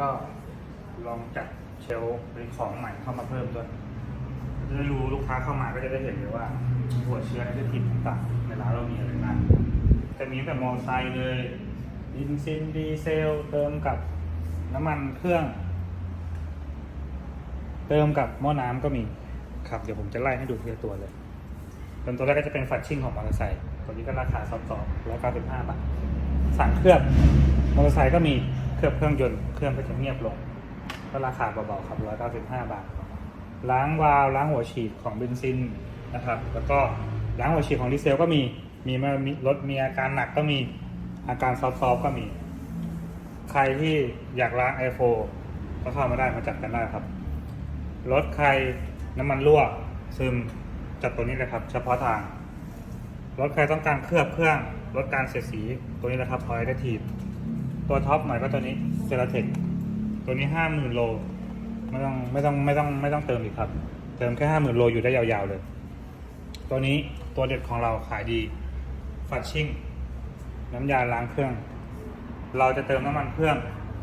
ก็ลองจัดเชลฟ์เป็นของใหม่เข้ามาเพิ่มด้วยจะได้รู้ลูกค้าเข้ามาก็จะได้เห็นเลยว่า หัวเชื้อที่ผิดต่างๆในร้านเรามีอะไรบ้างจะมีแต่มอเตอร์ไซค์เลยดินซินดีเซล เติมกับน้ำมันเครื่อง เติมกับหม้อน้ำก็มีครับเดี๋ยวผมจะไล่ให้ดูทีละตัวเลยเริ่มตัวแรกก็จะเป็นฟัดชิ่งของมอเตอร์ไซค์ตัวนี้ก็ราคาซอฟต์ๆร้อยเก้าสิบห้าบาทสั่งเครื่องมอเตอร์ไซค์ก็มี เครื่องเครื่องยนต์เครื่องก็จะเงียบลงก็ราคาเบาๆครับร้อยเก้าสิบาท ล้างวาล์วล้างหัวฉีดของเบนซินนะครับ แล้วก็ล้างหัวฉีดของดีเซลก็มี มีมารถมีอาการหนักก็มี อาการซอฟต์ๆก็มี ใครที่อยากล้างไอโฟก็เข้ามาได้มาจัดกันได้ครับ รถใครน้ำมันรั่วซึมจัดตัวนี้เลยครับ เฉพาะทาง รถใครต้องการเคลือบเครื่องลดการเสียดสีตัวนี้นะครับพอยได้ที ตัวท็อปหน่อยก็ตัวนี้เซราเทคตัวนี้ห้าหมื่นโลไม่ต้องไม่ต้องไม่ต้องไม่ต้องเติมอีกครับ เติมแค่ห้าหมื่นโลอยู่ได้ยาวๆเลย ตัวนี้ตัวเด็ดของเราขายดีฟัดชิ่ง น้ำยาล้างเครื่อง เราจะเติมน้ำมันเครื่อง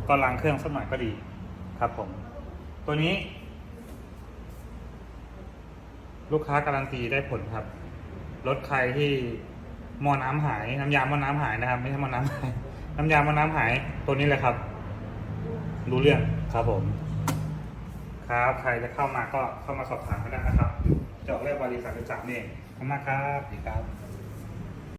ก็ล้างเครื่องสักหน่อยก็ดีครับผม ตัวนี้ ลูกค้าการันตีได้ผลครับรถใครที่มอน้ำหายน้ำยาหมอน้ำหายนะครับ ไม่ใช่มอน้ำหาย น้ำยาหม้อน้ำหายตัวนี้เลยครับ รู้เรื่องครับผม ครับใครจะเข้ามาก็เข้ามาสอบถามกันได้นะครับจะออกเลขบริษัทจะจับนี่เองขอบคุณมากครับสวัสดีครับ